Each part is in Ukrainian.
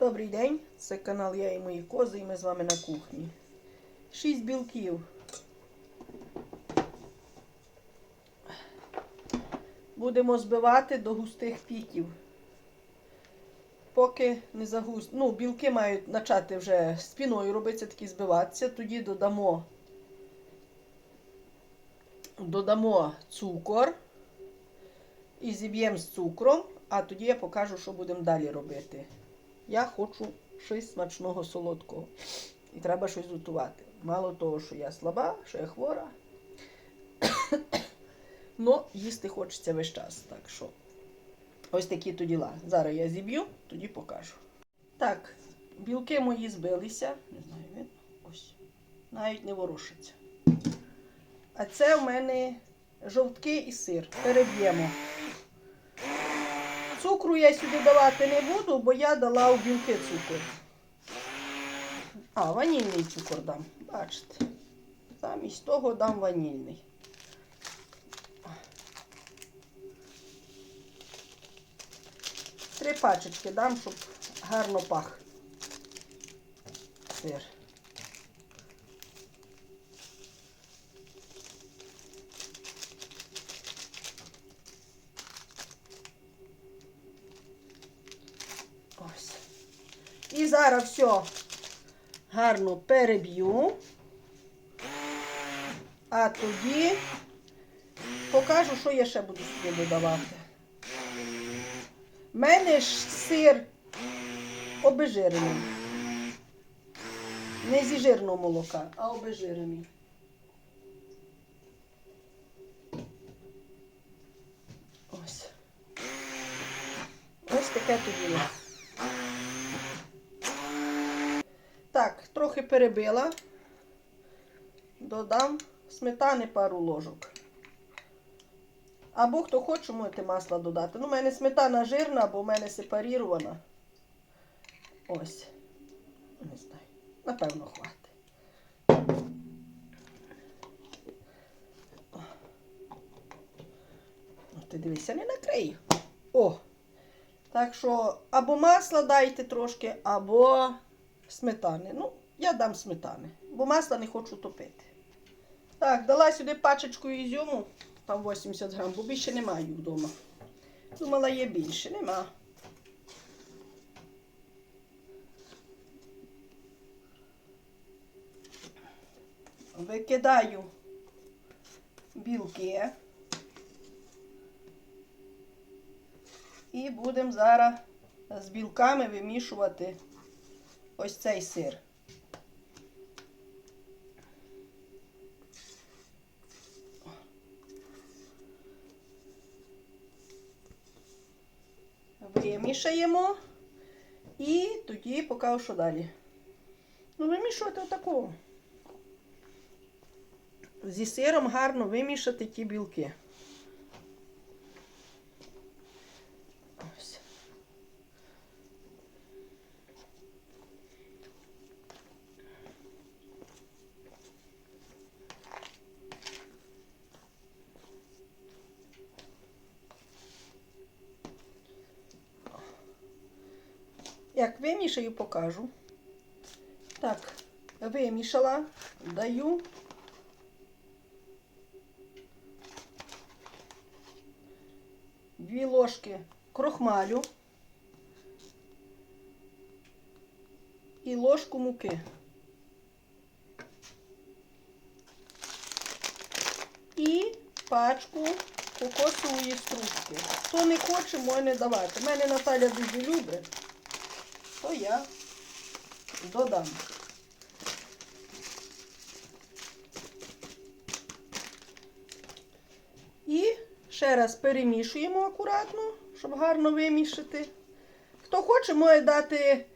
Добрий день, це канал Я і мої кози, і ми з вами на кухні. Шість білків. Будемо збивати до густих піків. Поки не загуст... Ну, білки мають почати вже спіною робитися, такі збиватися. Тоді додамо, додамо цукор і зіб'ємо з цукром, а тоді я покажу, що будемо далі робити. Я хочу щось смачного солодкого. І треба щось готувати. Мало того, що я слаба, що я хвора. Но їсти хочеться весь час. Так що ось такі то діла. Зараз я зіб'ю, тоді покажу. Так, білки мої збилися. Не знаю, видно? Ось. Навіть не ворушаться. А це в мене жовтки і сир. Переб'ємо. Цукру я сюди давати не буду, бо я дала у білки цукор. А, ванільний цукор дам. Бачите. Замість того дам ванільний. Три пачечки дам, щоб гарно пах. Сир. І зараз все гарно переб'ю. А тоді покажу, що я ще буду сюди додавати. У мене ж сир обезжирений. Не зі жирного молока, а обезжирений. Ось. Ось таке тоді. є. Так, трохи перебила. Додам сметани пару ложок. Або хто хоче, можете масло додати. Ну, у мене сметана жирна, бо в мене сепарірована. Ось. Не знаю. Напевно, хватить. Ти дивися, не накрию. О! Так що або масла дайте трошки, або сметани. Ну, я дам сметани, бо масла не хочу топити. Так, дала сюди пачечку ізюму, там 80 грам, бо більше не маю вдома. Думала, є більше, нема. Викидаю білки. І будемо зараз з білками вимішувати ось цей сир. Вимішаємо і тоді покажу, що далі. Ну, вимішувати отакого. Зі сиром гарно вимішати ті білки. Як вимішаю, покажу. Так, вимішала, даю. Дві ложки крохмалю і ложку муки. І пачку кокосової стружки. Хто не хоче, може не давати. У мене Наталя дуже любить, то я додам. І ще раз перемішуємо акуратно, щоб гарно вимішати. Хто хоче, може дати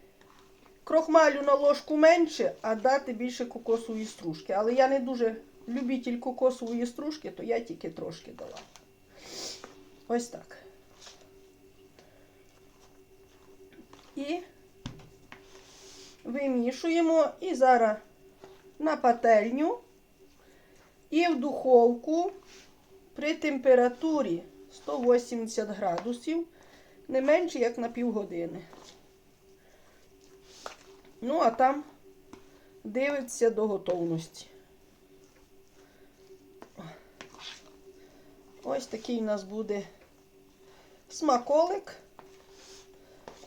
крохмалю на ложку менше, а дати більше кокосової стружки. Але я не дуже любитель кокосової стружки, то я тільки трошки дала. Ось так. І вимішуємо. І зараз на пательню і в духовку при температурі 180 градусів не менше як на півгодини. Ну, а там дивиться до готовності. Ось такий у нас буде смаколик.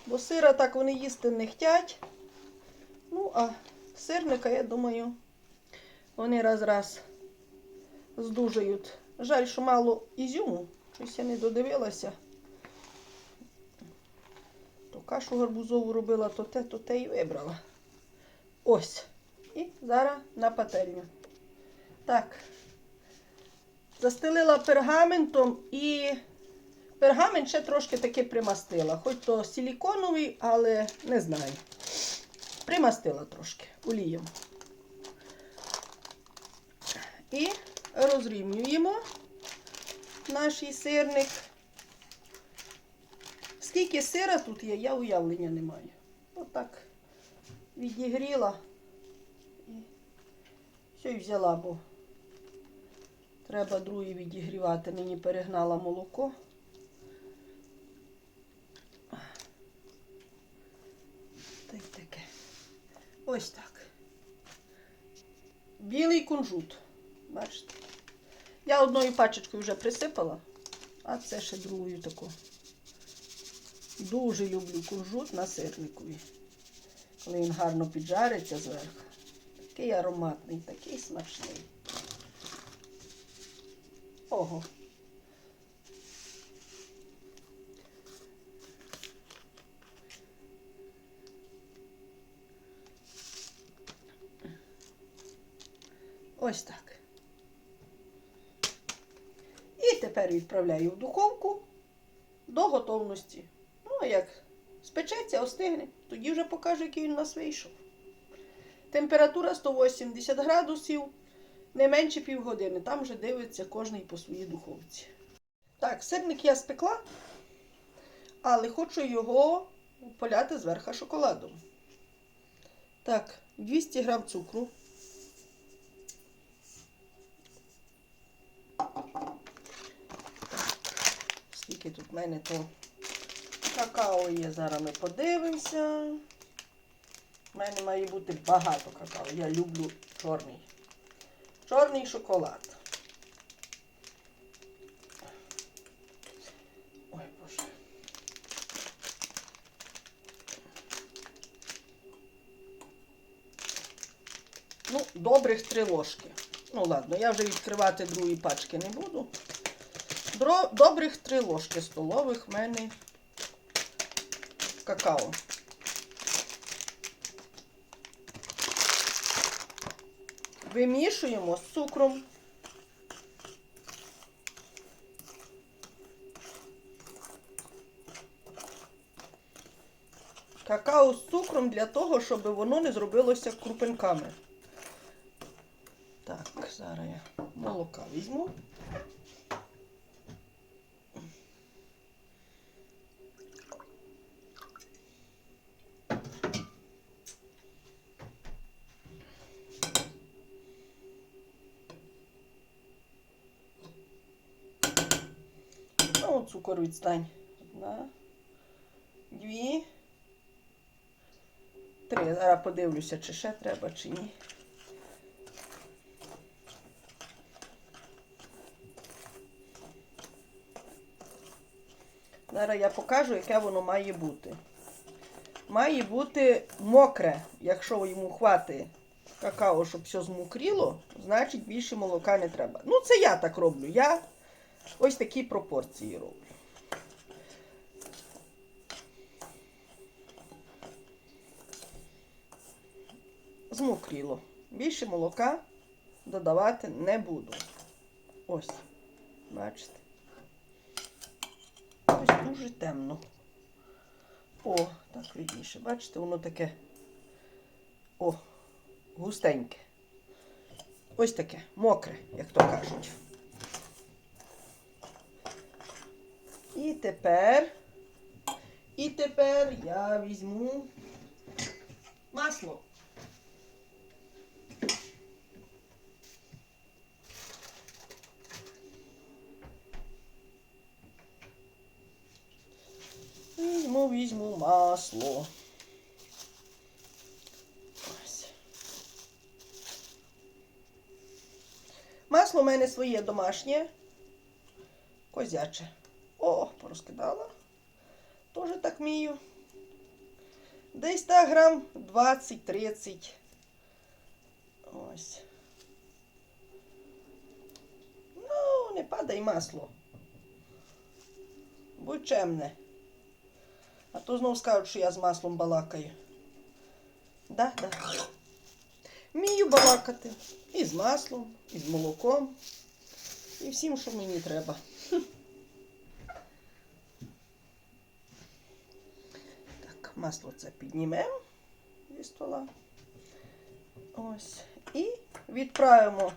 Бо сира так вони їсти не хотять. Ну, а сирника, я думаю, вони раз-раз здужають. Жаль, що мало ізюму. Щось я не додивилася. То кашу гарбузову робила, то те, то те і вибрала. Ось. І зараз на пательню. Так. Застелила пергаментом і пергамент ще трошки таки примастила. Хоч то силіконовий, але не знаю. Примастила трошки олієм. І розрівнюємо наш сирник. Скільки сира тут є, я уявлення не маю. Отак відігріла і все і взяла, бо треба другий відігрівати. Нині перегнала молоко. Ось так. Білий кунжут. Бачите? Я одною пачечкою вже присипала, а це ще другою таку. Дуже люблю кунжут на сирникові. Коли він гарно піджариться зверху. Такий ароматний, такий смачний. Ого. Ось так. І тепер відправляю в духовку до готовності. Ну, а як спечеться, остигне, тоді вже покажу, який він у нас вийшов. Температура 180 градусів, не менше півгодини. Там вже дивиться кожний по своїй духовці. Так, сирник я спекла, але хочу його поляти зверху шоколадом. Так, 200 грам цукру. Скільки тут в мене то какао є, зараз ми подивимося. У мене має бути багато какао. Я люблю чорний. Чорний шоколад. Ой, боже. Ну, добрих три ложки. Ну, ладно, я вже відкривати другі пачки не буду. Добрих три ложки столових в мене какао. Вимішуємо з цукром. Какао з цукром для того, щоб воно не зробилося крупинками. Так, зараз я молока візьму. Цукор відстань. Одна, дві, три. Зараз подивлюся, чи ще треба, чи ні. Зараз я покажу, яке воно має бути. Має бути мокре, якщо йому хватить какао, щоб все змокріло, значить більше молока не треба. Ну, це я так роблю. Я ось такі пропорції роблю. Змокріло. Більше молока додавати не буду. Ось. Бачите? Ось дуже темно. О, так видніше. Бачите, воно таке. О, густеньке. Ось таке, мокре, як то кажуть. І тепер, і тепер я візьму масло. візьму масло. Ось. Масло у мене своє домашнє. Козяче. О, порозкидала. Тоже так мію. Десь та грам 20-30. Ось. Ну, не падай масло. Будь чемне. А то знов скажуть, що я з маслом балакаю. Да, да. Вмію балакати. І з маслом, і з молоком. І всім, що мені треба. Так, масло це піднімемо зі стола. Ось. І відправимо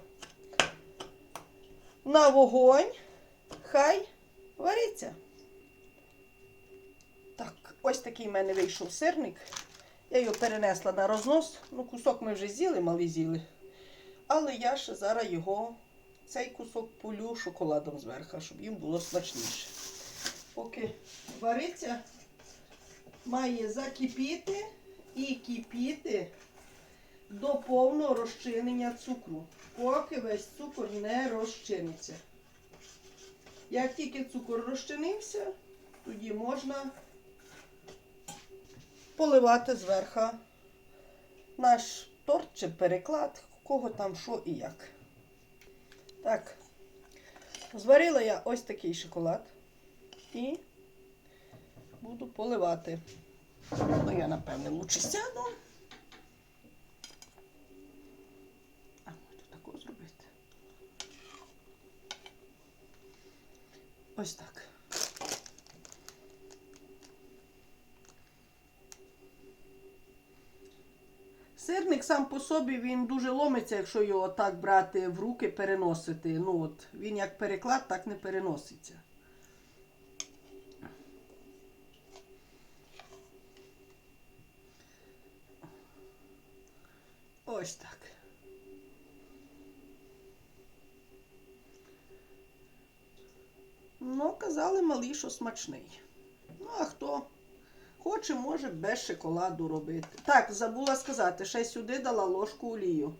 на вогонь. Хай вариться. Ось такий в мене вийшов сирник. Я його перенесла на рознос. Ну, кусок ми вже з'їли, мали з'їли. Але я ще зараз його, цей кусок полю шоколадом зверху, щоб їм було смачніше. Поки вариться, має закипіти і кипіти до повного розчинення цукру, поки весь цукор не розчиниться. Як тільки цукор розчинився, тоді можна поливати зверху наш торт чи переклад, кого там що і як. Так, зварила я ось такий шоколад і буду поливати. Ну, я, напевне, лучше сяду. А, можу таку зробити. Ось так. Сирник сам по собі він дуже ломиться, якщо його так брати в руки, переносити. Ну от, він як переклад, так не переноситься. Ось так. Ну, казали малі, що смачний. Ну, а хто хоче, може без шоколаду робити. Так, забула сказати, ще сюди дала ложку олію.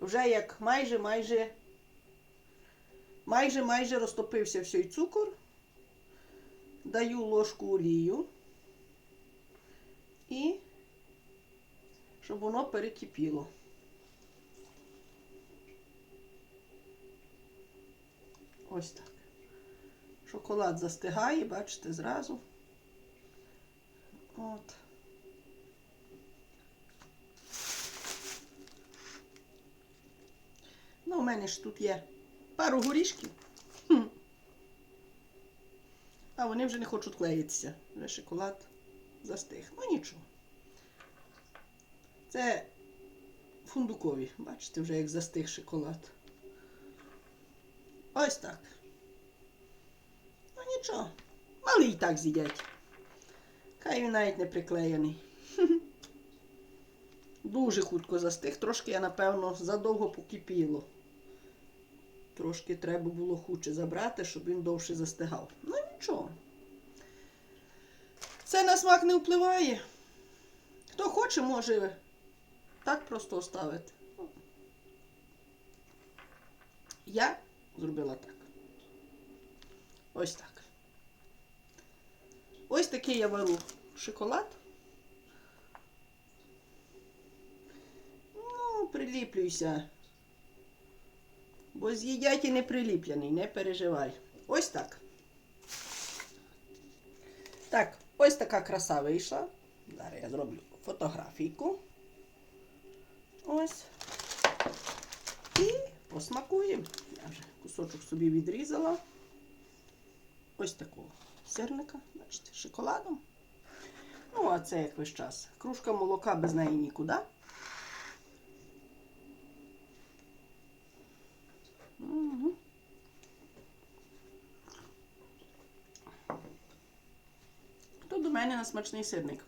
Вже як майже, майже, майже, майже розтопився всій цукор. Даю ложку олію. І щоб воно перекипіло. Ось так. Шоколад застигає, бачите, зразу. От. Ну, у мене ж тут є пару горішків. А вони вже не хочуть клеїтися. Вже шоколад застиг. Ну нічого. Це фундукові. Бачите, вже як застиг шоколад. Ось так. Ну нічого. Малий так з'їдять. Хай він навіть не приклеєний. Дуже хутко застиг. Трошки я, напевно, задовго покипіло. Трошки треба було хуче забрати, щоб він довше застигав. Ну нічого. Це на смак не впливає. Хто хоче, може так просто оставити. Я зробила так. Ось так. Ось такий я вару шоколад. Ну, приліплюйся. Бо з'їдять і не приліплений, не переживай. Ось так. Так, ось така краса вийшла. Зараз я зроблю фотографійку. Ось. І посмакуємо. Я вже кусочок собі відрізала. Ось такого сирника, бачите, шоколадом. Ну, а це як весь час. Кружка молока без неї нікуди. Угу. То до мене на смачний сирник.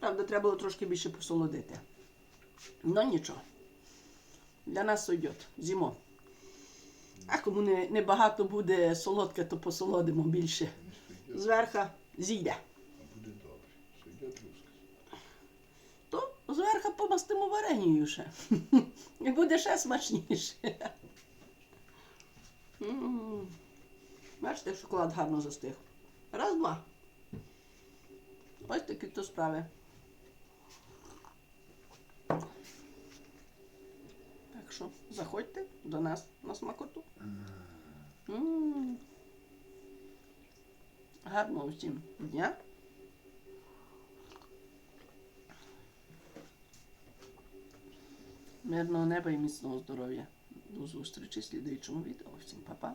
Правда, треба було трошки більше посолодити. Ну нічого. Для нас сойдет. Зімо. А кому не, не багато буде солодке, то посолодимо більше. Зверху зійде. Буде добре. Сойдет руска. То зверху помастимо варенію ще. І буде ще смачніше. Бачите, шоколад гарно застиг. Раз, два. Ось такі то справи. Так що заходьте до нас на смакоту. М. Гарного всім дня. Мирного неба і міцного здоров'я. До зустрічі в слідуючому відео. Всім па-па.